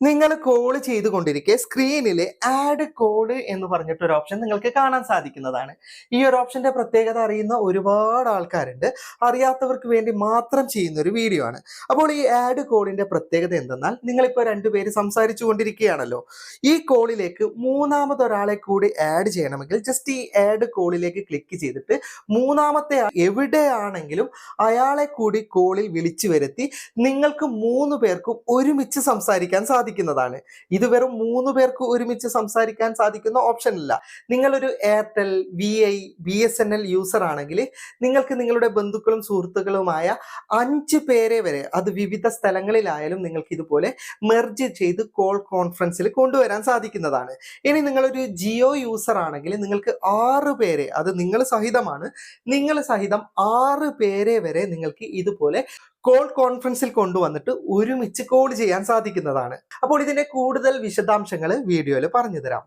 നിങ്ങൾ കോൾ ചെയ്തുകൊണ്ടിരിക്കെ സ്ക്രീനിൽ add code എന്ന് പറഞ്ഞിട്ട് ഒരു ഓപ്ഷൻ നിങ്ങൾക്ക് കാണാൻ സാധിക്കുന്നതാണ്. ഈ ഒരു ഓപ്ഷന്റെ പ്രത്യേകത അറിയുന്ന ഒരുപാട് ആൾക്കാരുണ്ട്. അറിയാത്തവർക്ക് വേണ്ടി മാത്രം ചെയ്യുന്ന ഒരു വീഡിയോ ആണ്. അപ്പോൾ ഈ ആഡ് കോഡിന്റെ പ്രത്യേകത എന്തെന്നാൽ നിങ്ങളിപ്പോൾ രണ്ടുപേര് സംസാരിച്ചു കൊണ്ടിരിക്കുകയാണല്ലോ ഈ കോളിലേക്ക് മൂന്നാമത് ഒരാളെ കൂടി ആഡ് ചെയ്യണമെങ്കിൽ ജസ്റ്റ് ഈ ആഡ് കോളിലേക്ക് ക്ലിക്ക് ചെയ്തിട്ട് മൂന്നാമത്തെ എവിടെയാണെങ്കിലും അയാളെ കൂടി കോളിൽ വിളിച്ചു വരുത്തി നിങ്ങൾക്ക് മൂന്ന് പേർക്കും ഒരുമിച്ച് സംസാരിക്കാൻ സാധിക്കുന്നതാണ് ഇത് വെറും മൂന്ന് പേർക്ക് ഒരുമിച്ച് സംസാരിക്കാൻ സാധിക്കുന്ന ഓപ്ഷൻ ഇല്ല നിങ്ങളൊരു Airtel V I B S N L user ആണെങ്കിൽ നിങ്ങൾക്ക് നിങ്ങളുടെ ബന്ധുക്കളും സുഹൃത്തുക്കളുമായ അഞ്ച് പേരെ വരെ അത് വിവിധ സ്ഥലങ്ങളിലായാലും നിങ്ങൾക്ക് ഇതുപോലെ മെർജ് ചെയ്ത് കോൾ കോൺഫറൻസിൽ കൊണ്ടുവരാൻ സാധിക്കുന്നതാണ്. ഇനി നിങ്ങളൊരു ജിയോ യൂസർ ആണെങ്കിൽ നിങ്ങൾക്ക് ആറ് പേരെ അത് നിങ്ങൾ സഹിതമാണ് നിങ്ങൾ സഹിതം ആറ് പേരെ വരെ നിങ്ങൾക്ക് ഇതുപോലെ കോൾ കോൺഫറൻസിൽ കൊണ്ടുവന്നിട്ട് ഒരുമിച്ച് കോൾ ചെയ്യാൻ സാധിക്കുന്നതാണ്. അപ്പോൾ ഇതിന്റെ കൂടുതൽ വിശദാംശങ്ങൾ വീഡിയോയിൽ പറഞ്ഞു തരാം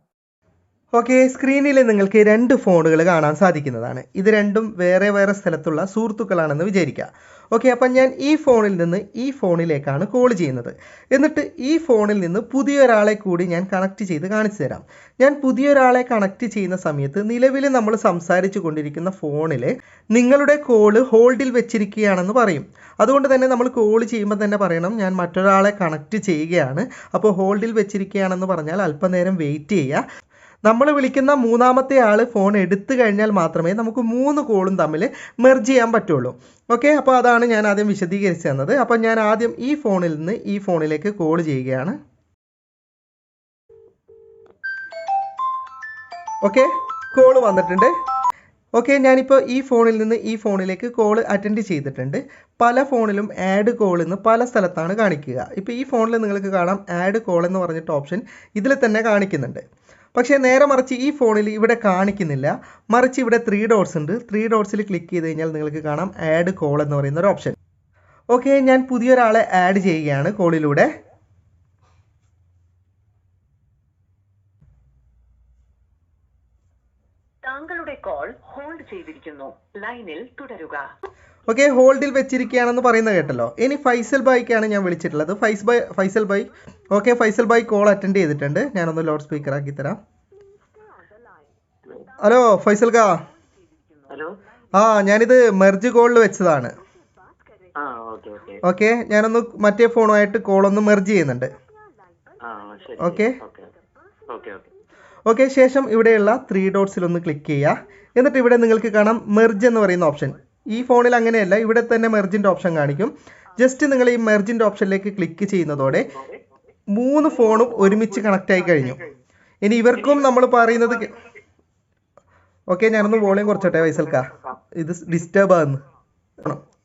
ഓക്കെ സ്ക്രീനിൽ നിങ്ങൾക്ക് രണ്ട് ഫോണുകൾ കാണാൻ സാധിക്കുന്നതാണ്. ഇത് രണ്ടും വേറെ വേറെ സ്ഥലത്തുള്ള സുഹൃത്തുക്കളാണെന്ന് വിചാരിക്കുക. ഓക്കെ അപ്പം ഞാൻ ഈ ഫോണിൽ നിന്ന് ഈ ഫോണിലേക്കാണ് കോൾ ചെയ്യുന്നത്. എന്നിട്ട് ഈ ഫോണിൽ നിന്ന് പുതിയൊരാളെ കൂടി ഞാൻ കണക്ട് ചെയ്ത് കാണിച്ചു തരാം. ഞാൻ പുതിയൊരാളെ കണക്ട് ചെയ്യുന്ന സമയത്ത് നിലവിൽ നമ്മൾ സംസാരിച്ചു കൊണ്ടിരിക്കുന്ന ഫോണിൽ നിങ്ങളുടെ കോൾ ഹോൾഡിൽ വെച്ചിരിക്കുകയാണെന്ന് പറയും. അതുകൊണ്ട് തന്നെ നമ്മൾ കോൾ ചെയ്യുമ്പോൾ തന്നെ പറയണം ഞാൻ മറ്റൊരാളെ കണക്ട് ചെയ്യുകയാണ്. അപ്പോൾ ഹോൾഡിൽ വെച്ചിരിക്കുകയാണെന്ന് പറഞ്ഞാൽ അല്പനേരം വെയിറ്റ് ചെയ്യുക. നമ്മൾ വിളിക്കുന്ന മൂന്നാമത്തെ ആൾ ഫോൺ എടുത്തു കഴിഞ്ഞാൽ മാത്രമേ നമുക്ക് മൂന്ന് കോളും തമ്മിൽ മെർജ് ചെയ്യാൻ പറ്റുള്ളൂ. ഓക്കെ അപ്പോൾ അതാണ് ഞാൻ ആദ്യം വിശദീകരിച്ച് തന്നത്. അപ്പോൾ ഞാൻ ആദ്യം ഈ ഫോണിൽ നിന്ന് ഈ ഫോണിലേക്ക് കോൾ ചെയ്യുകയാണ്. ഓക്കെ കോൾ വന്നിട്ടുണ്ട്. ഓക്കെ ഞാനിപ്പോൾ ഈ ഫോണിൽ നിന്ന് ഈ ഫോണിലേക്ക് കോൾ അറ്റൻഡ് ചെയ്തിട്ടുണ്ട്. പല ഫോണിലും ആഡ് കോൾ എന്ന് പല സ്ഥലത്താണ് കാണിക്കുക. ഇപ്പോൾ ഈ ഫോണിൽ നിങ്ങൾക്ക് കാണാം ആഡ് കോൾ എന്ന് പറഞ്ഞിട്ട് ഓപ്ഷൻ ഇതിൽ തന്നെ കാണിക്കുന്നുണ്ട്. പക്ഷേ നേരെ മറിച്ച് ഈ ഫോണിൽ ഇവിടെ കാണിക്കുന്നില്ല. മറിച്ച് ഇവിടെ ത്രീ ഡോട്ട്സ് ഉണ്ട്. ത്രീ ഡോട്ട്സിൽ ക്ലിക്ക് ചെയ്ത് കഴിഞ്ഞാൽ നിങ്ങൾക്ക് കാണാം ആഡ് കോൾ എന്ന് പറയുന്ന ഒരു ഓപ്ഷൻ ഓക്കെ ഞാൻ പുതിയൊരാളെ ആഡ് ചെയ്യുകയാണ് കോളിലൂടെ താങ്കളുടെ കോൾ ഹോൾഡ് ചെയ്തിരിക്കുന്നു. ലൈനിൽ തുടരുക. ഓക്കെ ഹോൾഡിൽ വെച്ചിരിക്കുകയാണെന്ന് പറയുന്നത് കേട്ടല്ലോ. ഇനി ഫൈസൽ ബായിക്കാണ് ഞാൻ വിളിച്ചിട്ടുള്ളത്. ഫൈസ് ബൈ Faisal bye okay Faisal bye call attend ചെയ്തിട്ടുണ്ട്. ഞാനൊന്ന് ലൗഡ് സ്പീക്കർ ആക്കി തരാം. ഹലോ ഫൈസൽ കാ? ഹലോ ആ ഞാനിത് മെർജ് കോളിൽ വെച്ചതാണ്. ആ ഓക്കെ ഓക്കെ ഓക്കെ ഞാനൊന്ന് മറ്റേ ഫോണുമായിട്ട് കോളൊന്ന് മെർജ് ചെയ്യുന്നുണ്ട്. ആ ശരി ഓക്കെ. ഓക്കെ ഓക്കെ ഓക്കെ ശേഷം ഇവിടെയുള്ള ത്രീ ഡോട്ട്സിൽ ഒന്ന് ക്ലിക്ക് ചെയ്യുക. എന്നിട്ട് ഇവിടെ നിങ്ങൾക്ക് കാണാം മെർജ് എന്ന് പറയുന്ന ഓപ്ഷൻ ഈ ഫോണിൽ അങ്ങനെയല്ല ഇവിടെ തന്നെ മെർജിന്റെ ഓപ്ഷൻ കാണിക്കും. ജസ്റ്റ് നിങ്ങൾ ഈ മെർജിന്റെ ഓപ്ഷനിലേക്ക് ക്ലിക്ക് ചെയ്യുന്നതോടെ മൂന്ന് ഫോണും ഒരുമിച്ച് കണക്റ്റ് ആയി കഴിഞ്ഞു. ഇനി ഇവർക്കും നമ്മൾ പറയുന്നത് ഓക്കെ ഞാനൊന്ന് വോളിയം കുറച്ചോട്ടെ വൈസൽക്ക ഇത് ഡിസ്റ്റർബ് ആകുന്നു.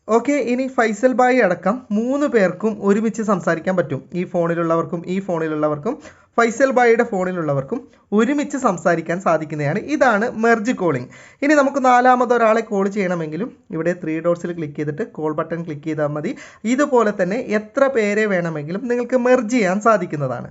ഓക്കെ ഇനി ഫൈസൽ ബായി അടക്കം മൂന്ന് പേർക്കും ഒരുമിച്ച് സംസാരിക്കാൻ പറ്റും. ഈ ഫോണിലുള്ളവർക്കും ഈ ഫോണിലുള്ളവർക്കും ഫൈസൽ ബായിയുടെ ഫോണിലുള്ളവർക്കും ഒരുമിച്ച് സംസാരിക്കാൻ സാധിക്കുന്നതാണ്. ഇതാണ് മെർജ് കോളിംഗ് ഇനി നമുക്ക് നാലാമത് ഒരാളെ കോൾ ചെയ്യണമെങ്കിലും ഇവിടെ ത്രീ ഡോട്ട്സിൽ ക്ലിക്ക് ചെയ്തിട്ട് കോൾ ബട്ടൺ ക്ലിക്ക് ചെയ്താൽ മതി. ഇതുപോലെ തന്നെ എത്ര പേരെ വേണമെങ്കിലും നിങ്ങൾക്ക് മെർജ് ചെയ്യാൻ സാധിക്കുന്നതാണ്.